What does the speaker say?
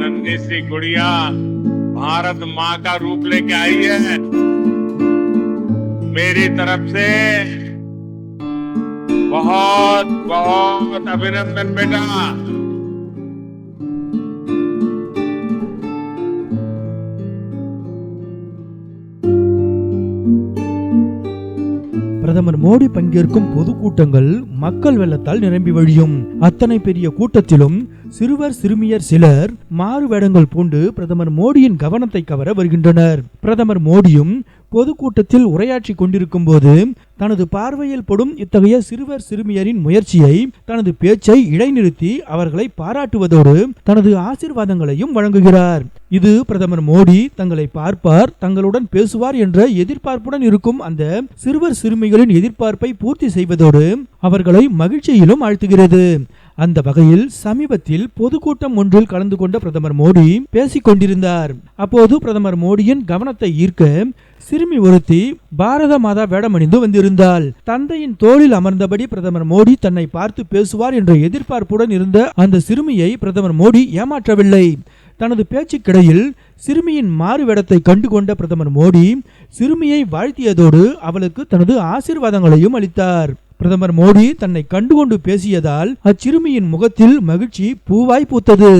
नन्ही सी गुड़िया, भारत माँ का रूप लेके आई है। मेरी तरफ़ से बहुत बहुत अभिनंदन बेटा। பிரதமர் மோடி பங்கேற்கும் பொதுக்கூட்டங்கள் மக்கள் வெள்ளத்தால் நிரம்பி வழியும். அத்தனை பெரிய கூட்டத்திலும் சிறுவர் சிறுமியர் சிலர் மாறு வேடங்கள் பூண்டு பிரதமர் மோடியின் கவனத்தை கவர வருகின்றனர். பிரதமர் மோடியும் பொதுக்கூட்டத்தில் உரையாற்றி கொண்டிருக்கும் போது தனது பார்வையில் படும் இத்தகைய சிறுவர் சிறுமியரின் முயற்சியை தனது பேச்சை இடைநிறுத்தி அவர்களை பாராட்டுவதோடு தனது ஆசீர்வாதங்களையும் வழங்குகிறார். இது பிரதமர் மோடி தங்களை பார்ப்பார் தங்களுடன் பேசுவார் என்ற எதிர்பார்ப்புடன் இருக்கும் அந்த சிறுவர் சிறுமிகளின் எதிர்பார்ப்பை பூர்த்தி செய்வதோடு அவர்களை மகிழ்ச்சியிலும் ஆழ்த்துகிறது. அந்த வகையில் சமீபத்தில் பொதுக்கூட்டம் ஒன்றில் கலந்து கொண்ட பிரதமர் மோடி பேசிக் கொண்டிருந்தார் அப்போது பிரதமர் மோடியின் கவனத்தை ஈர்க்க சிறுமி ஒருத்தி பாரத மாதா வேடமணிந்து இருந்தால். தந்தையின் தோளில் அமர்ந்தபடி பிரதமர் மோடி தன்னை பார்த்து பேசுவார் என்ற எதிர்பார்ப்புடன் இருந்த அந்த சிறுமியை பிரதமர் மோடி ஏமாற்றவில்லை. தனது பேச்சுக்கிடையில் சிறுமியின் மாறு வேடத்தை கண்டுகொண்ட பிரதமர் மோடி சிறுமியை வாழ்த்தியதோடு அவளுக்கு தனது ஆசீர்வாதங்களையும் அளித்தார். பிரதமர் மோடி தன்னை கண்டுகொண்டு பேசியதால் அச்சிறுமியின் முகத்தில் மகிழ்ச்சி பூவாய் பூத்தது.